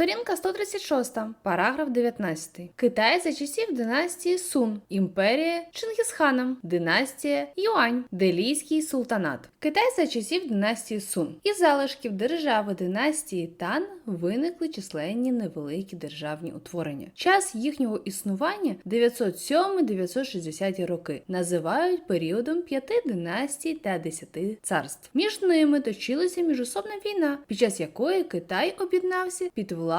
Сторінка 136, параграф 19. Китай за часів династії Сун, імперія Чингісхана, династія Юань, Делійський султанат. Китай за часів династії Сун. Із залишків держави династії Тан виникли численні невеликі державні утворення. Час їхнього існування 907-960 роки називають періодом п'яти династій та десяти царств. Між ними точилася міжособна війна, під час якої Китай об'єднався під владою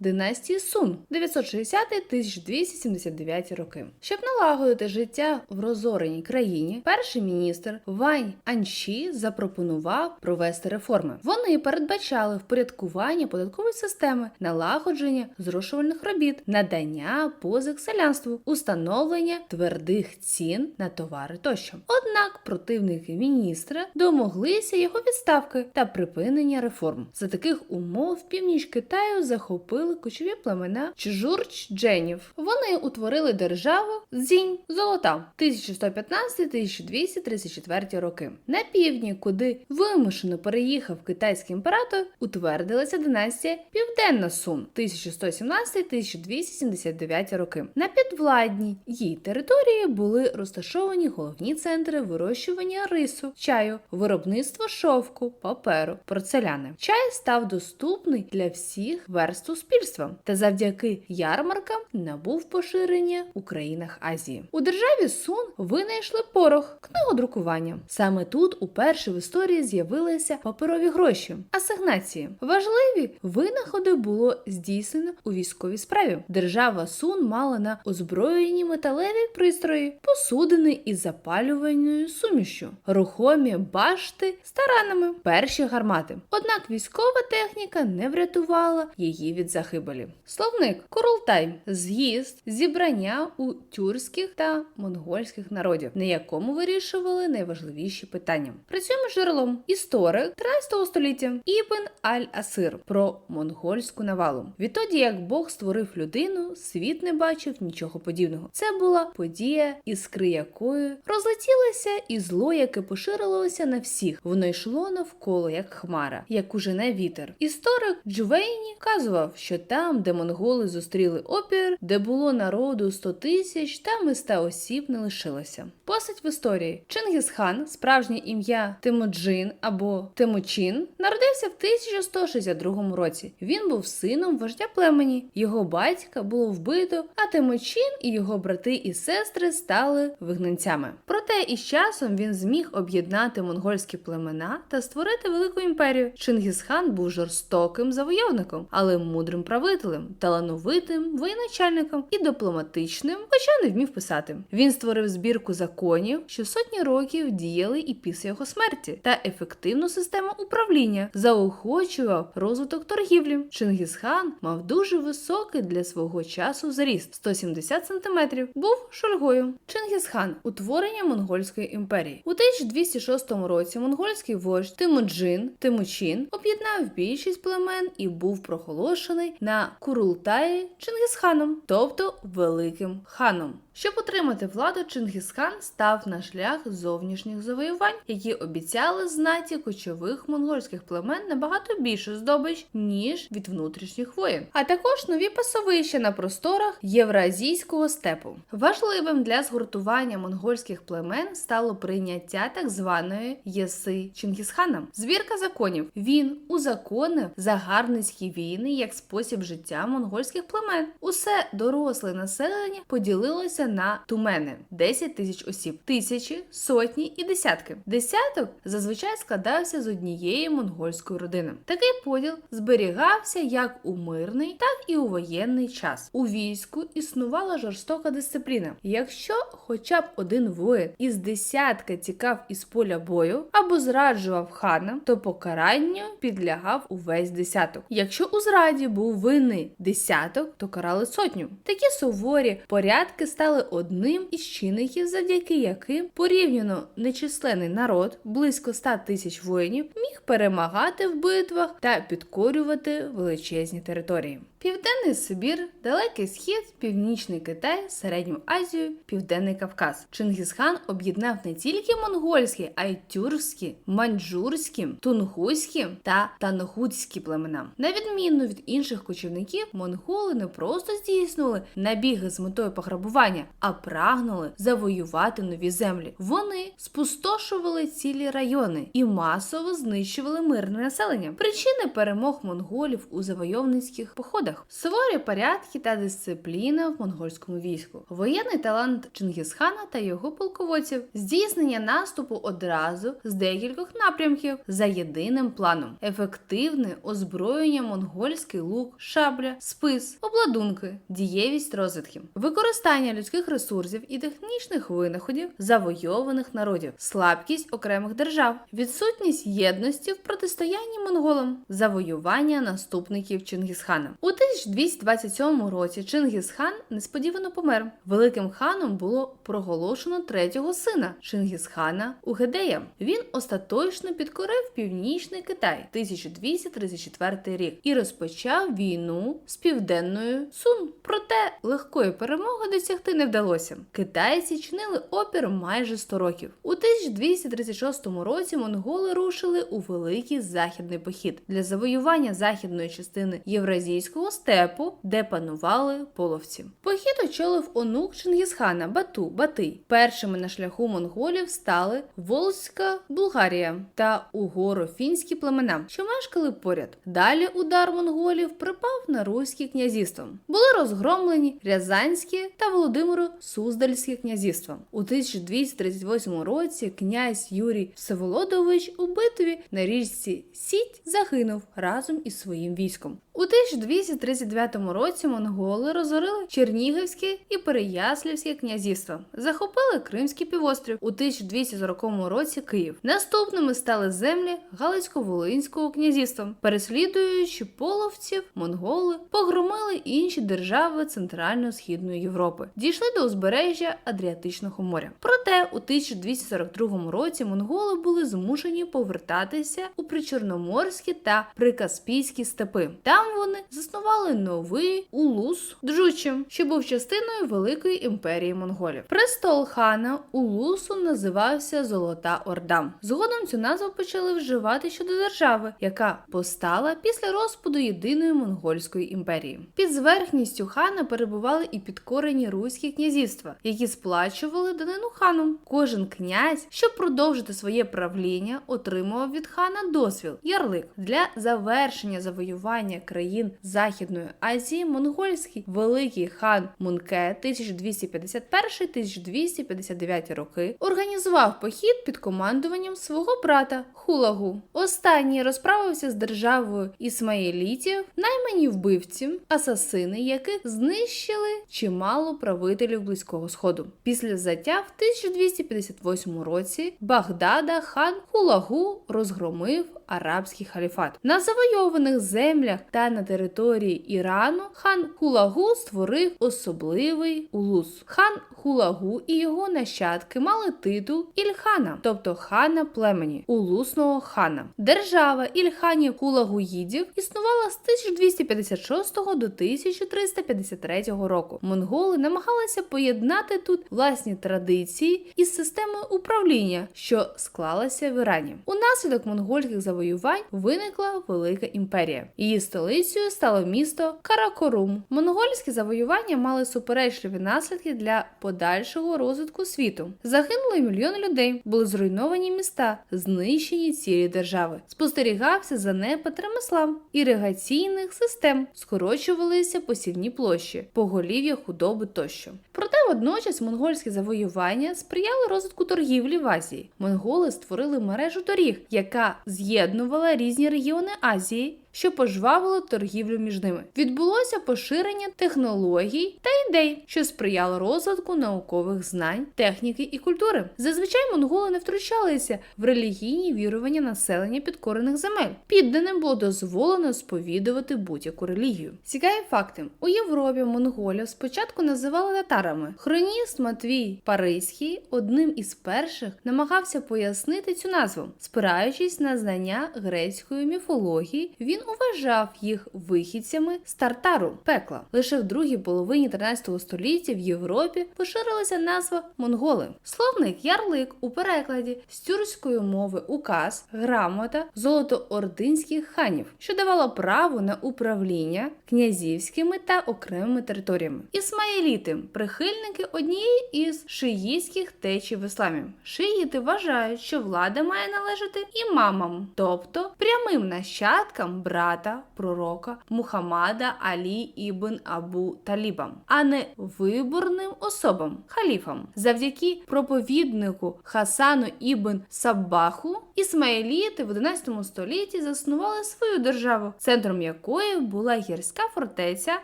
династії Сун 960-1279 роки. Щоб налагодити життя в розореній країні, перший міністр Вань Анші запропонував провести реформи. Вони передбачали впорядкування податкової системи, налагодження зрошувальних робіт, надання позик селянству, установлення твердих цін на товари тощо. Однак противники міністра домоглися його відставки та припинення реформ. За таких умов північ Китаю захопили кочові племена чжурч-дженів. Вони утворили державу Цзінь Золота 1115-1234 роки. На півдні, куди вимушено переїхав китайський імператор, утвердилася династія Південна Сун 1117-1279 роки. На підвладній їй території були розташовані головні центри вирощування рису, чаю, виробництво шовку, паперу, порцеляни. Чай став доступний для всіх верст суспільства та завдяки ярмаркам набув поширення у країнах Азії. У державі Сун винайшли порох, книгодрукування. Саме тут уперше в історії з'явилися паперові гроші, асигнації. Важливі винаходи було здійснено у військовій справі. Держава Сун мала на озброєнні металеві пристрої, посудини із запалювальною сумішю, рухомі башти з таранами, перші гармати. Однак військова техніка не врятувала її від загибелі. Словник Курултай з'їзд зібрання у тюркських та монгольських народів, на якому вирішували найважливіші питання. Працюємо джерелом історик 13 століття Ібн Аль-Асир про монгольську навалу. Відтоді, як Бог створив людину, світ не бачив нічого подібного. Це була подія, іскри якої розлетілися, і зло, яке поширилося на всіх. Воно йшло навколо як хмара, як ужене вітер. Історик Джувейні вказував, що там, де монголи зустріли опір, де було народу 100 тисяч, там і 100 осіб не лишилося. Постать в історії Чингісхан, справжнє ім'я Тимоджин або Тимочин, народився в 1162 році. Він був сином вождя племені. Його батька було вбито, а Тимочин і його брати і сестри стали вигнанцями. Проте із часом він зміг об'єднати монгольські племена та створити велику імперію. Чингісхан був жорстоким завойовником, але мудрим правителем, талановитим воєначальником і дипломатичним, хоча не вмів писати. Він створив збірку законів, що сотні років діяли і після його смерті, та ефективну систему управління, заохочував розвиток торгівлі. Чингісхан мав дуже високий для свого часу зріст 170 см, був шульгою. Чингісхан утворення монгольської імперії у 1206 році. Монгольський вождь Тимуджин Тимучин об'єднав більшість племен і був проголошений на Курултаї Чингисханом, тобто великим ханом. Щоб отримати владу, Чингісхан став на шлях зовнішніх завоювань, які обіцяли знаті кочових монгольських племен набагато більшу здобич, ніж від внутрішніх воєн, а також нові пасовища на просторах євразійського степу. Важливим для згуртування монгольських племен стало прийняття так званої єси Чингісхана. Збірка законів він узаконив загарбницькі війни як спосіб життя монгольських племен. Усе доросле населення поділилося на тумени 10 тисяч осіб, тисячі, сотні і десятки. Десяток зазвичай складався з однієї монгольської родини. Такий поділ зберігався як у мирний, так і у воєнний час. У війську існувала жорстока дисципліна. Якщо хоча б один воїн із десятка тікав із поля бою або зраджував хана, то покаранню підлягав увесь десяток. Якщо у зраді був винний десяток, то карали сотню. Такі суворі порядки стали стали одним із чинників, завдяки яким порівняно нечисленний народ, близько 100 тисяч воїнів, міг перемагати в битвах та підкорювати величезні території. Південний Сибір, Далекий Схід, Північний Китай, Середню Азію, Південний Кавказ. Чингісхан об'єднав не тільки монгольські, а й тюркські, маньчжурські, тунгуські та танохудські племена. На відміну від інших кочівників, монголи не просто здійснювали набіги з метою пограбування, а прагнули завоювати нові землі. Вони спустошували цілі райони і масово знищували мирне населення. Причини перемог монголів у завойовницьких походах, суворі порядки та дисципліна в монгольському війську, воєнний талант Чингісхана та його полководців, здійснення наступу одразу з декількох напрямків за єдиним планом, ефективне озброєння монгольський лук, шабля, спис, обладунки, дієвість розвідки, використання людських ресурсів і технічних винаходів завойованих народів, слабкість окремих держав, відсутність єдності в протистоянні монголам, завоювання наступників Чингісхана. У 1227 році Чингісхан несподівано помер. Великим ханом було проголошено третього сина Чингісхана Угедея. Він остаточно підкорив північний Китай 1234 рік і розпочав війну з південною Сун. Проте легкої перемоги досягти не вдалося. Китайці чинили опір майже 100 років. У 1236 році монголи рушили у великий західний похід для завоювання західної частини євразійського степу, де панували половці. Похід очолив онук Чингісхана Бату Батий. Першими на шляху монголів стали Волзька Булгарія та угоро-фінські племена, що мешкали поряд. Далі удар монголів припав на руські князівства. Були розгромлені Рязанське та Володимиро Суздальське князівства. У 1238 році князь Юрій Всеволодович у битві на річці Сіть загинув разом із своїм військом. У 1239 році монголи розорили Чернігівське і Переяслівське князівства, захопили Кримський півострів у 1240 році Київ. Наступними стали землі Галицько-Волинського князівства. Переслідуючи половців, монголи погромили інші держави Центрально-східної Європи, дійшли до узбережжя Адріатичного моря. Проте у 1242 році монголи були змушені повертатися у причорноморські та прикаспійські степи. Там вони заснували новий улус Джучем, що був частиною великої імперії монголів. Престол хана улусу називався Золота Орда. Згодом цю назву почали вживати щодо держави, яка постала після розпаду єдиної монгольської імперії. Під зверхністю хана перебували і підкорені руські князівства, які сплачували данину хану. Кожен князь, щоб продовжити своє правління, отримував від хана дозвіл ярлик для завершення завоювання країн Західної Азії. Монгольський великий хан Мунке 1251-1259 роки організував похід під командуванням свого брата Хулагу. Останній розправився з державою ісмаїлітів, наймані вбивці, асасини, яких знищили чимало правителів близького сходу. Після взяття в 1258 році Багдада хан Хулагу розгромив арабський халіфат. На завойованих землях та на території Ірану хан Хулагу створив особливий улус. Хан Хулагу і його нащадки мали титул Ільхана, тобто хана племені, улусного хана. Держава Ільханів Хулагуїдів існувала з 1256 до 1353 року. Монголи намагалися поєднати тут власні традиції із системою управління, що склалася в Ірані. Унаслідок монгольських завоювань виникла велика імперія. Її столицею стало місто Каракорум. Монгольські завоювання мали суперечливі наслідки для подальшого розвитку світу. Загинули мільйони людей, були зруйновані міста, знищені цілі держави. Спостерігався занепад ремесла, іригаційних систем, скорочувалися посівні площі, поголів'я худоби тощо. Проте водночас монгольські завоювання сприяли розвитку торгівлі в Азії. Монголи створили мережу доріг, яка з'єднувала різні регіони Азії що пожвавило торгівлю між ними. Відбулося поширення технологій та ідей, що сприяло розвитку наукових знань, техніки і культури. Зазвичай монголи не втручалися в релігійні вірування населення підкорених земель. Підданим було дозволено сповідувати будь-яку релігію. Цікаві факти: у Європі монголів спочатку називали татарами. Хроніст Матвій Паризький одним із перших намагався пояснити цю назву, спираючись на знання грецької міфології, він вважав їх вихідцями з Тартару пекла. Лише в другій половині 13 століття в Європі поширилася назва монголи. Словник ярлик у перекладі з тюркської мови указ, грамота золотоординських ханів, що давало право на управління князівськими та окремими територіями. Ісмаїліти прихильники однієї із шиїтських течій в ісламі. Шиїти вважають, що влада має належати імамам, тобто прямим нащадкам брата пророка Мухаммада Алі ібн Абу Талібам, а не виборним особам халіфам. Завдяки проповіднику Хасану ібн Саббаху ісмаїліти в 11 столітті заснували свою державу, центром якої була гірська фортеця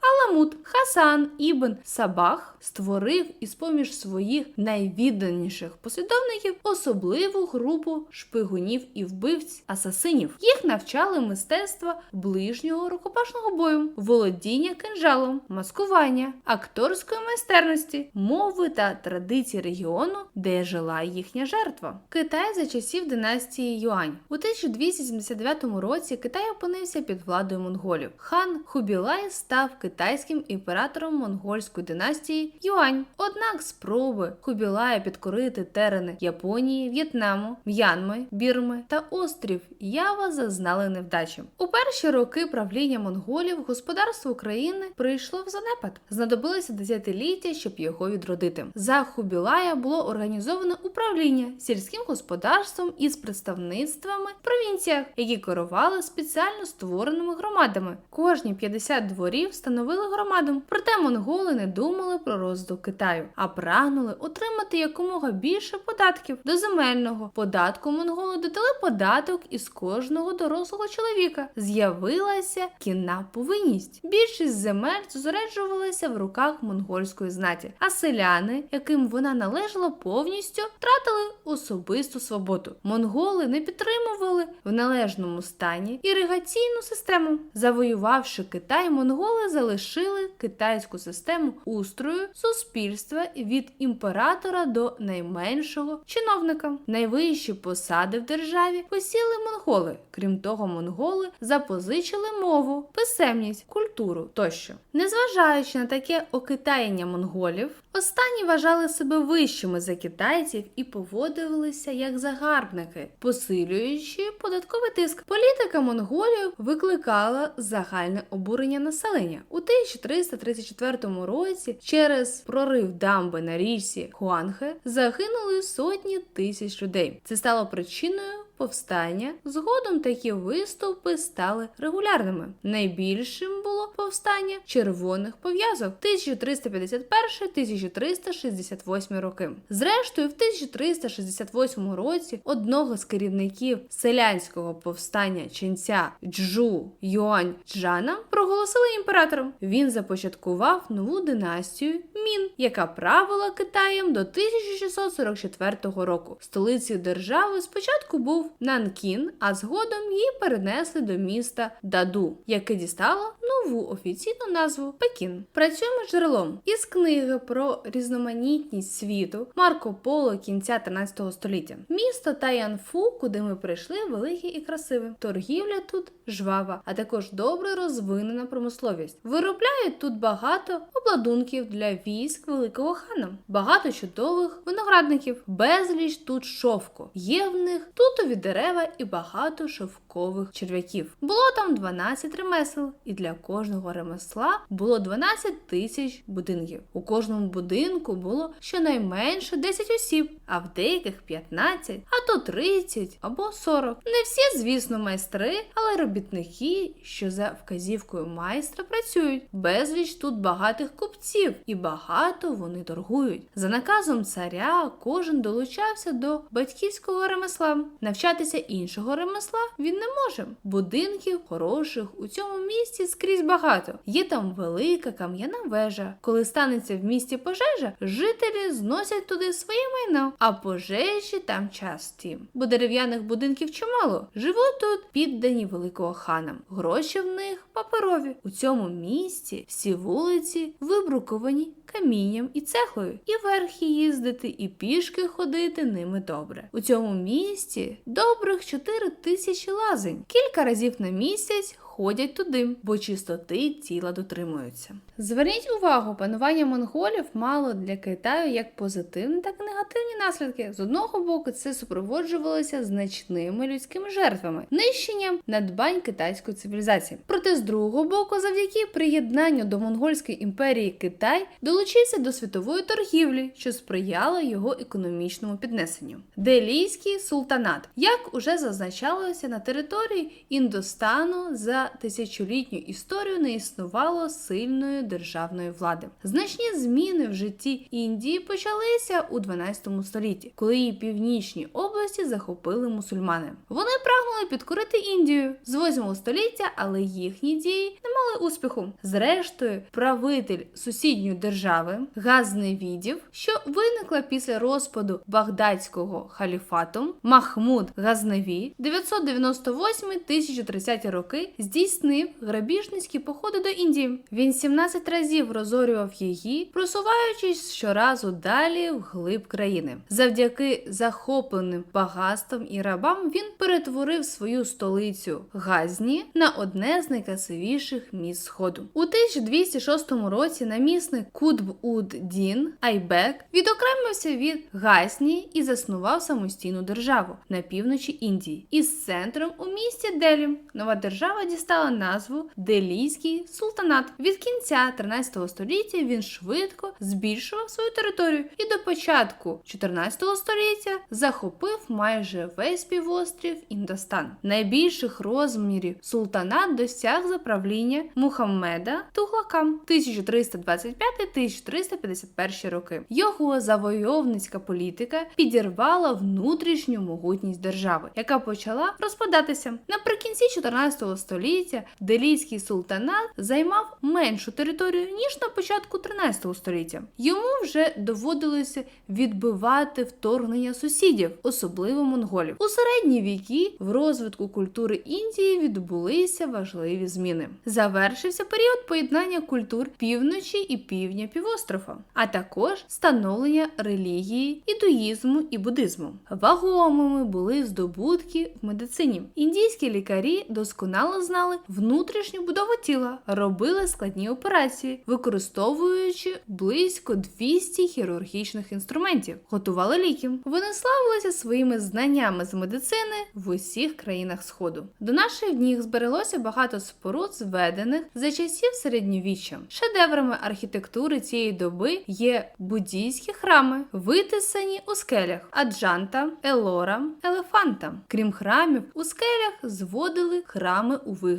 Аламут. Хасан ібн Сабах створив із поміж своїх найвідданіших послідовників особливу групу шпигунів і вбивць асасинів. Їх навчали мистецтва ближнього рукопашного бою, володіння кинжалом, маскування, акторської майстерності, мови та традицій регіону, де жила їхня жертва. Китай за часів династії Юань у 1279 році Китай опинився під владою монголів. Хан Хубілай став китайським імператором монгольської династії Юань. Однак спроби Хубілая підкорити терени Японії, В'єтнаму, М'янми, Бірми та острів Ява зазнали невдачі. У перші роки правління монголів господарство України прийшло в занепад. Знадобилося десятиліття, щоб його відродити. За Хубілая було організовано управління сільським господарством із представництвами в провінціях, які керували спеціально створеними громадами. Кожні 50 дворів становили громаду. Проте монголи не думали про розвиток Китаю, а прагнули отримати якомога більше податків до земельного податку. Монголи додали податок із кожного дорослого чоловіка. З'явилася кінна повинність. Більшість земель зосереджувалася в руках монгольської знаті, а селяни, яким вона належала повністю, втратили особисту свободу. Монголи не підтримували в належному стані іригаційну систему. Завоювавши Китай, монголи залишили китайську систему устрою суспільства від імператора до найменшого чиновника. Найвищі посади в державі посіли монголи. Крім того, монголи запозичили мову, писемність, культуру тощо. Незважаючи на таке окитаєння монголів, останні вважали себе вищими за китайців і поводилися як загарбники, посилюючи податковий тиск. Політика монголів викликала загальне обурення населення у 1334 році. Через прорив дамби на річці Хуанхе загинули сотні тисяч людей. Це стало причиною. Повстання згодом такі виступи стали регулярними. Найбільшим було повстання червоних пов'язок 1351-1368 роки. Зрештою, в 1368 році одного з керівників селянського повстання ченця Джу Юань Джана проголосили імператором. Він започаткував нову династію Мін, яка правила Китаєм до 1644 року. Столицею держави спочатку був Нанкін, а згодом її перенесли до міста Даду, яке дістало нову офіційну назву Пекін. Працюємо джерелом із книги про різноманітність світу Марко Поло кінця 13 століття. Місто Таянфу, куди ми прийшли, велике і красиве. Торгівля тут жвава, а також добре розвинена промисловість. Виробляють тут багато обладунків для військ великого хана, багато чудових виноградників, безліч тут шовку. Є в них тутові дерева і багато шовкових черв'яків. Було там 12 ремесел, і для кожного ремесла було 12 тисяч будинків. У кожному будинку було щонайменше 10 осіб, а в деяких 15, а то 30 або 40. Не всі, звісно, майстри, але робітники, що за вказівкою майстра працюють. Безліч тут багатих купців, і багато вони торгують. За наказом царя кожен долучався до батьківського ремесла. Навчатися іншого ремесла він не може. Будинків хороших у цьому місті скрізь багато. Є там велика кам'яна вежа. Коли станеться в місті пожежа, жителі зносять туди своє майно, а пожежі там часті. Бо дерев'яних будинків чимало. Живуть тут піддані великого хана. Гроші в них паперові. У цьому місті всі вулиці вибруковані камінням і цеглою. І верхи їздити, і пішки ходити ними добре. У цьому місті добрих 4 тисячі лазень. Кілька разів на місяць ходять туди, бо чистоти тіла дотримуються. Зверніть увагу, панування монголів мало для Китаю як позитивні, так і негативні наслідки. З одного боку, це супроводжувалося значними людськими жертвами, нищенням надбань китайської цивілізації. Проте з другого боку, завдяки приєднанню до монгольської імперії Китай долучився до світової торгівлі, що сприяло його економічному піднесенню. Делійський султанат, як уже зазначалося на території Індостану за тисячолітню історію не існувало сильної державної влади. Значні зміни в житті Індії почалися у 12 столітті, коли її північні області захопили мусульмани. Вони прагнули підкорити Індію з 8 століття, але їхні дії не мали успіху. Зрештою, правитель сусідньої держави Газневідів, що виникла після розпаду Багдадського халіфату Махмуд Газневі 998-1030 роки здійснив грабіжницькі походи до Індії. Він 17 разів розорював її, просуваючись щоразу далі в глиб країни. Завдяки захопленим багатствам і рабам він перетворив свою столицю Газні на одне з найкрасивіших міст сходу. У 1206 році намісник Кутб-уд-Дін Айбек відокремився від Газні і заснував самостійну державу на півночі Індії із центром у місті Делі. Нова держава дістала назву Делійський султанат. Від кінця 13 століття він швидко збільшував свою територію і до початку 14 століття захопив майже весь півострів Індостан. Найбільших розмірів султанат досяг за правління Мухаммеда Туглака 1325-1351 роки. Його завойовницька політика підірвала внутрішню могутність держави, яка почала розпадатися. Наприкінці 14 століття Делійський султанат займав меншу територію ніж на початку 13 століття. Йому вже доводилося відбивати вторгнення сусідів, особливо монголів. У середні віки в розвитку культури Індії відбулися важливі зміни. Завершився період поєднання культур півночі і півдня півострова, а також становлення релігії, ідуїзму і буддизму. Вагомими були здобутки в медицині. Індійські лікарі досконало знали внутрішню будову тіла, робили складні операції, використовуючи близько 200 хірургічних інструментів, готували ліки. Вони славилися своїми знаннями з медицини в усіх країнах Сходу. До наших днів збереглося багато споруд, зведених за часів середньовіччя. Шедеврами архітектури цієї доби є буддійські храми, витисані у скелях Аджанта, Елора, Елефанта. Крім храмів, у скелях зводили храми у вигляді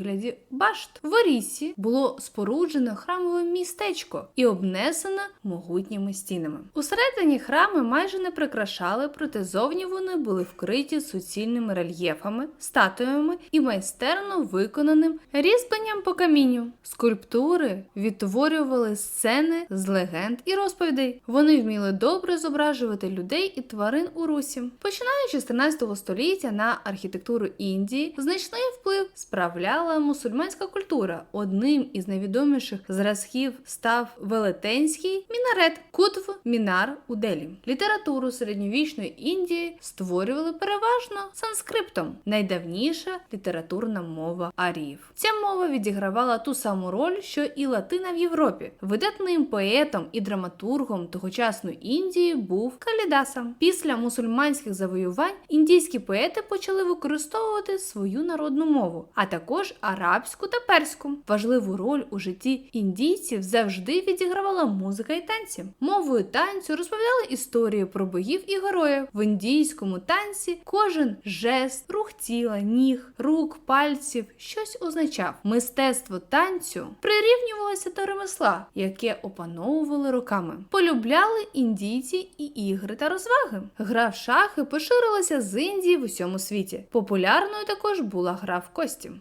башт. В Орісі було споруджено храмове містечко і обнесено могутніми стінами. Усередині храми майже не прикрашали, проте зовні вони були вкриті суцільними рельєфами, статуями і майстерно виконаним різьбленням по камінню. Скульптури відтворювали сцени з легенд і розповідей. Вони вміли добре зображувати людей і тварин у русі. Починаючи з 13 століття на архітектуру Індії, значний вплив справляла мусульманська культура. Одним із найвідоміших зразків став велетенський мінарет Кутв Мінар у Делі. Літературу середньовічної Індії створювали переважно санскриптом, найдавніша літературна мова аріїв. Ця мова відігравала ту саму роль, що і латина в Європі. Видатним поетом і драматургом тогочасної Індії був Калідаса. Після мусульманських завоювань індійські поети почали використовувати свою народну мову, а також також арабську та перську. Важливу роль у житті індійців завжди відігравала музика і танці. Мовою танцю розповідали історії про богів і героїв. В індійському танці кожен жест, рух тіла, ніг, рук, пальців щось означав. Мистецтво танцю прирівнювалося до ремесла, яке опановували роками. Полюбляли індійці і ігри та розваги. Гра в шахи поширилася з Індії в усьому світі. Популярною також була гра в кості.